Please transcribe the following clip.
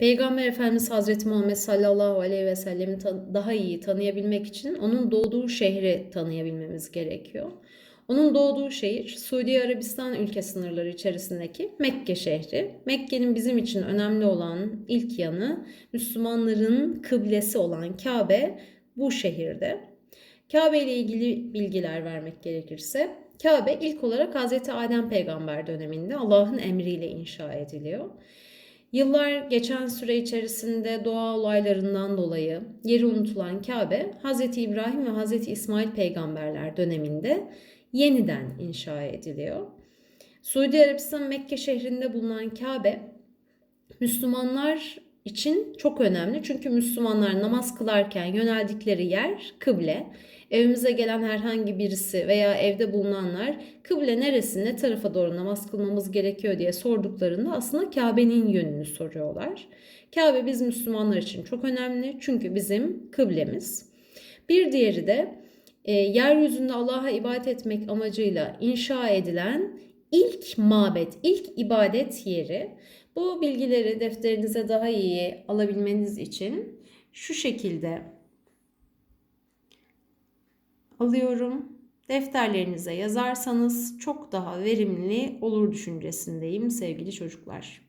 Peygamber Efendimiz Hazreti Muhammed sallallahu aleyhi ve sellemi daha iyi tanıyabilmek için onun doğduğu şehri tanıyabilmemiz gerekiyor. Onun doğduğu şehir Suudi Arabistan ülke sınırları içerisindeki Mekke şehri. Mekke'nin bizim için önemli olan ilk yanı Müslümanların kıblesi olan Kabe bu şehirde. Kabe ile ilgili bilgiler vermek gerekirse Kabe ilk olarak Hazreti Adem peygamber döneminde Allah'ın emriyle inşa ediliyor. Yıllar geçen süre içerisinde doğa olaylarından dolayı yeri unutulan Kabe, Hz. İbrahim ve Hz. İsmail peygamberler döneminde yeniden inşa ediliyor. Suudi Arabistan Mekke şehrinde bulunan Kabe, Müslümanlar için çok önemli. Çünkü Müslümanlar namaz kılarken yöneldikleri yer kıble. Evimize gelen herhangi birisi veya evde bulunanlar kıble neresi, ne tarafa doğru namaz kılmamız gerekiyor diye sorduklarında aslında Kabe'nin yönünü soruyorlar. Kabe biz Müslümanlar için çok önemli çünkü bizim kıblemiz. Bir diğeri de e, yeryüzünde Allah'a ibadet etmek amacıyla inşa edilen ilk mabet, ilk ibadet yeri. Bu bilgileri defterinize daha iyi alabilmeniz için şu şekilde alıyorum. Defterlerinize yazarsanız çok daha verimli olur düşüncesindeyim sevgili çocuklar.